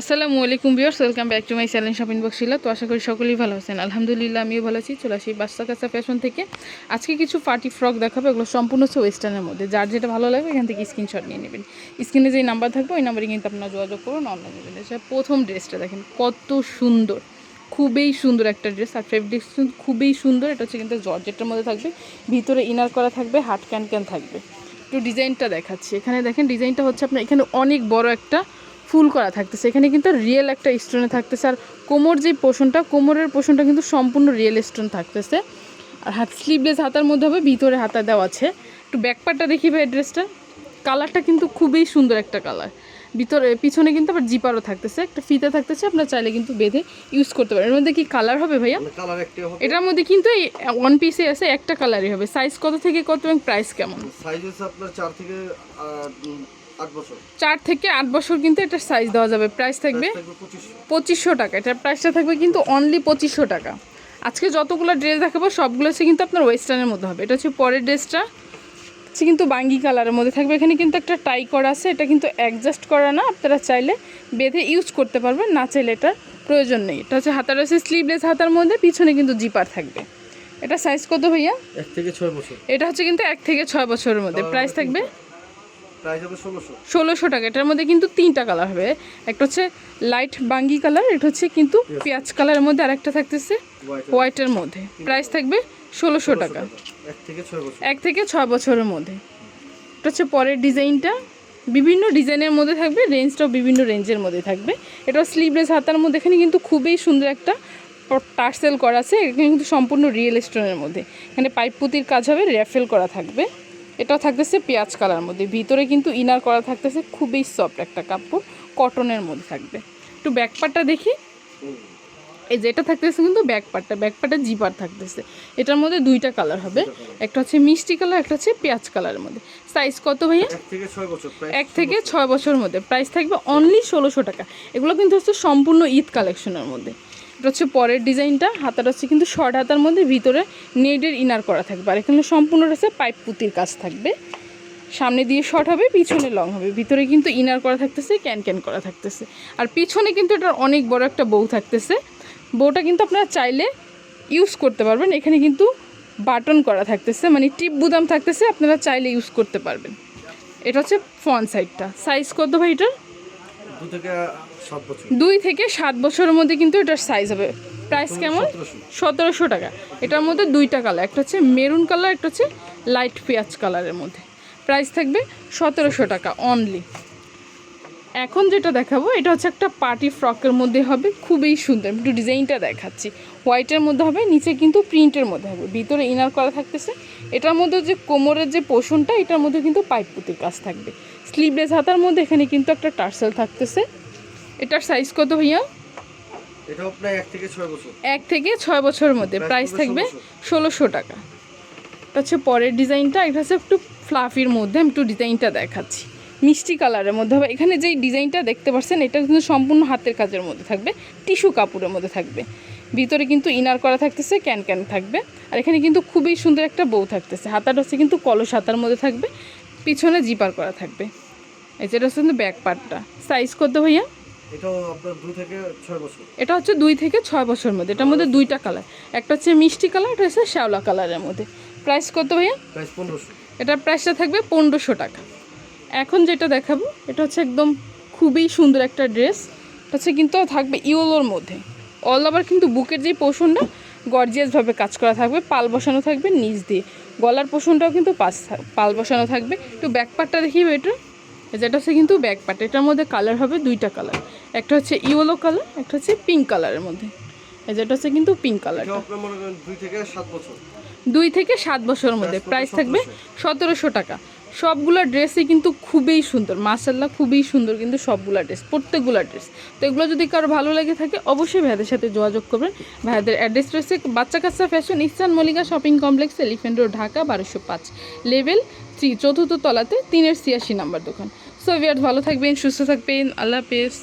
আসসালামু আলাইকুম বিয়ার্স welcome back to my channel shopping box ছিল তো আশা করি সকলেই ভালো আছেন। আলহামদুলিল্লাহ, আমিও ভালো আছি। চলে আসি বাচ্চা কাচ্চা ফ্যাশন থেকে। আজকে কিছু পার্টি ফ্রক দেখাবো, এগুলো সম্পূর্ণ হচ্ছে ওয়েস্টার্নের মধ্যে। যার যেটা ভালো লাগবে, এখান থেকে স্ক্রিনশট নিয়ে নেবেন। স্ক্রিনে যে নাম্বার থাকবে, ওই নাম্বারে কিন্তু আপনারা যোগাযোগ করুন অনলাইন নেবেন। এটা প্রথম ড্রেসটা দেখেন, কত সুন্দর। খুবই সুন্দর একটা ড্রেস আর ফেব্রিক খুবই সুন্দর। এটা হচ্ছে কিন্তু জর্জেটের মধ্যে থাকবে। ভিতরে ইনার করা থাকবে হাট ক্যান ক্যান থাকবে। একটু ডিজাইনটা দেখাচ্ছি। এখানে দেখেন ডিজাইনটা হচ্ছে আপনার, এখানে অনেক বড় একটা ফুল করা থাকতেছে। এখানে কিন্তু রিয়েল একটা স্টোনে থাকতেছে। আর কোমর যে পোষণটা কোমরের পোষণটা কিন্তু সম্পূর্ণ রিয়েল স্টোন থাকতেছে। আর হাত স্লিভলেস হাতার মধ্যে হবে ভিতরে হাতা দেওয়া আছে। একটু ব্যাকপারটা দেখি ভাই ড্রেসটা কালারটা কিন্তু খুবই সুন্দর একটা কালার ভিতরে পিছনে কিন্তু আবার জিপারও থাকতেছে। একটা ফিতে থাকতেছে আপনার চাইলে কিন্তু বেঁধে ইউজ করতে পারেন। এর মধ্যে কি কালার হবে ভাইয়া? হবে। এটার মধ্যে কিন্তু এই ওয়ান পিসে আছে একটা কালারই হবে। সাইজ কত থেকে কত এবং প্রাইস কেমন? সাইজ হচ্ছে আপনার চার থেকে চার থেকে আট বছর কিন্তু এটার সাইজ দেওয়া যাবে। প্রাইস থাকবে পঁচিশশো। টাকা। এটার প্রাইসটা থাকবে কিন্তু অনলি পঁচিশশো টাকা। আজকে যতগুলো ড্রেস দেখাবো সবগুলো হচ্ছে কিন্তু আপনার ওয়েস্টার্নের মধ্যে হবে। এটা হচ্ছে পরের ড্রেসটা হচ্ছে কিন্তু বাঙ্গি কালারের মধ্যে থাকবে। এখানে কিন্তু একটা টাই করা আছে। এটা কিন্তু অ্যাডজাস্ট করা না। আপনারা চাইলে বেঁধে ইউজ করতে পারবেন। না চাইলে এটার প্রয়োজন নেই। এটা হচ্ছে হাতার রয়েছে স্লিভলেস হাতার মধ্যে। পিছনে কিন্তু জিপার থাকবে। এটা সাইজ কত ভাইয়া? এক থেকে ছয় বছর। এটা হচ্ছে কিন্তু এক থেকে ছয় বছরের মধ্যে। প্রাইস থাকবে ষোলোশো। টাকা। এটার মধ্যে কিন্তু তিনটা কালার হবে। একটা হচ্ছে লাইট বাঙ্গি কালার এটা হচ্ছে কিন্তু পেঁয়াজ কালারের মধ্যে আরেকটা থাকতেছে হোয়াইটের মধ্যে। প্রাইস থাকবে ষোলোশো টাকা। এক থেকে ছয় বছরের মধ্যে। এটা হচ্ছে পরের ডিজাইনটা। বিভিন্ন ডিজাইনের মধ্যে থাকবে রেঞ্জটাও বিভিন্ন রেঞ্জের মধ্যে থাকবে। এটা স্লিভলেস হাতার মধ্যে। এখানে কিন্তু খুবই সুন্দর একটা টার্সেল করা আছে। এখানে কিন্তু সম্পূর্ণ রিয়েল স্টোনের মধ্যে। এখানে পাইপ পুতির কাজ হবে র্যাফেল করা থাকবে। এটাও থাকতেছে পেঁয়াজ কালার মধ্যে। ভিতরে কিন্তু ইনার করা থাকতেছে খুবই সফট একটা কাপড় কটনের মধ্যে থাকবে। একটু ব্যাকপারটা দেখি। এই যেটা থাকতেছে কিন্তু ব্যাকপারটা ব্যাকপারটা জিপার থাকতেছে। এটার মধ্যে দুইটা কালার হবে। একটা হচ্ছে মিষ্টি কালার একটা হচ্ছে পেঁয়াজ কালারের মধ্যে। সাইজ কত ভাইয়া? এক থেকে ছয় বছর এক থেকে ছয় বছরের মধ্যে। প্রাইস থাকবে অনলি ষোলোশো টাকা। এগুলো কিন্তু হচ্ছে সম্পূর্ণ ঈদ কালেকশনের মধ্যে। এটা হচ্ছে পরের ডিজাইনটা, হাতাটা হচ্ছে কিন্তু শর্ট হাতার মধ্যে, ভিতরে নেডের ইনার করা থাকবে। আর এখানে সম্পূর্ণ রয়েছে পাইপ পুতির কাজ থাকবে। সামনে দিয়ে শর্ট হবে, পিছনে লং হবে। ভিতরে কিন্তু ইনার করা থাকতেছে, ক্যান ক্যান করা থাকতেছে। আর পিছনে কিন্তু এটার অনেক বড় একটা বউ থাকতেছে। বউটা কিন্তু আপনারা চাইলে ইউজ করতে পারবেন। এখানে কিন্তু বাটন করা থাকতেছে মানে টিপ বুদাম থাকতেছে, আপনারা চাইলে ইউজ করতে পারবেন। এটা হচ্ছে ফ্রন্ট সাইডটা। সাইজ কত ভাই এটার? দুই থেকে সাত বছরের মধ্যে কিন্তু এটার সাইজ হবে। প্রাইস কেমন? সতেরোশো টাকা। এটার মধ্যে দুইটা কালার একটা হচ্ছে মেরুন কালার একটা হচ্ছে লাইট পেঁয়াজ কালারের মধ্যে। প্রাইস থাকবে সতেরোশো টাকা অনলি এখন যেটা দেখাবো এটা হচ্ছে একটা পার্টি ফ্রকের মধ্যে হবে খুবই সুন্দর। একটু ডিজাইনটা দেখাচ্ছি। হোয়াইটের মধ্যে হবে নিচে কিন্তু প্রিন্টের মধ্যে হবে। ভিতরে ইনার করা থাকতেছে। এটার মধ্যে যে কোমরের যে পোষণটা এটার মধ্যে কিন্তু পাইপ পুতির কাজ থাকবে। স্লিভলেস হাতার মধ্যে এখানে কিন্তু একটা টার্সেল থাকতেছে। এটার সাইজ কত ভাইয়া? এটা আপনার এক থেকে ছয় বছর। এক থেকে ছয় বছরের মধ্যে। প্রাইস থাকবে ষোলোশো টাকা। এটা হচ্ছে পরের ডিজাইনটা। এটা হচ্ছে একটু ফ্লাফির মধ্যে। আমি একটু ডিজাইনটা দেখাচ্ছি। মিষ্টি কালারের মধ্যে। হবে এখানে যেই ডিজাইনটা দেখতে পাচ্ছেন এটা কিন্তু সম্পূর্ণ হাতের কাজের মধ্যে থাকবে। টিস্যু কাপড়ের মধ্যে থাকবে। ভিতরে কিন্তু ইনার করা থাকতেছে ক্যান ক্যান থাকবে। আর এখানে কিন্তু খুবই সুন্দর একটা বউ থাকতেছে। হাতাটা হচ্ছে কিন্তু কলস হাতার মধ্যে থাকবে। পিছনে জিপার করা থাকবে। এই যেটা হচ্ছে কিন্তু ব্যাক পার্টটা সাইজ কত ভাইয়া? এটাও আপনার দু থেকে ছয় বছর। এটা হচ্ছে দুই থেকে ছয় বছরের মধ্যে। এটার মধ্যে দুইটা কালার। একটা হচ্ছে মিষ্টি কালার একটা হচ্ছে শ্যাওলা কালারের মধ্যে। প্রাইস কত ভাইয়া? প্রাইস পনেরোশো। এটার প্রাইসটা থাকবে পনেরোশো টাকা। এখন যেটা দেখাবো এটা হচ্ছে একদম খুবই সুন্দর একটা ড্রেস এটা হচ্ছে কিন্তু থাকবে ইয়োলোর মধ্যে। অল ওভার কিন্তু বুকের যে পোষণটা গর্জিয়াসভাবে কাজ করা থাকবে। পাল বসানো থাকবে নিচ দিয়ে। গলার পোষণটাও কিন্তু পাশ পাল বসানো থাকবে। একটু ব্যাক পার্টটা দেখিবে এটা যেটা হচ্ছে কিন্তু ব্যাক পার্ট এটার মধ্যে কালার হবে দুইটা কালার একটা হচ্ছে ইয়েলো কালার একটা হচ্ছে পিঙ্ক কালারের মধ্যে। এই যেটা হচ্ছে কিন্তু পিঙ্ক কালার দুই থেকে সাত বছর। দুই থেকে সাত বছরের মধ্যে। প্রাইস থাকবে সতেরোশো টাকা। সবগুলো ড্রেসই কিন্তু খুবই সুন্দর। মাসাল্লাহ খুবই সুন্দর কিন্তু সবগুলো ড্রেস প্রত্যেকগুলো ড্রেস তো এগুলো যদি কারও ভালো লেগে থাকে অবশ্যই ভাইয়াদের সাথে যোগাযোগ করবেন। ভাইয়াদের অ্যাড্রেস রয়েছে Baccha Kaccha Fashion Eastern Mallika Shopping Complex Elephant Road Dhaka বারোশো পাঁচ। লেভেল থ্রি চতুর্থ তলাতে তিনের ছিয়াশি নাম্বার দোকান। সো ভিয়ার ভালো থাকবেন সুস্থ থাকবেন। আল্লাহ হাফেজ।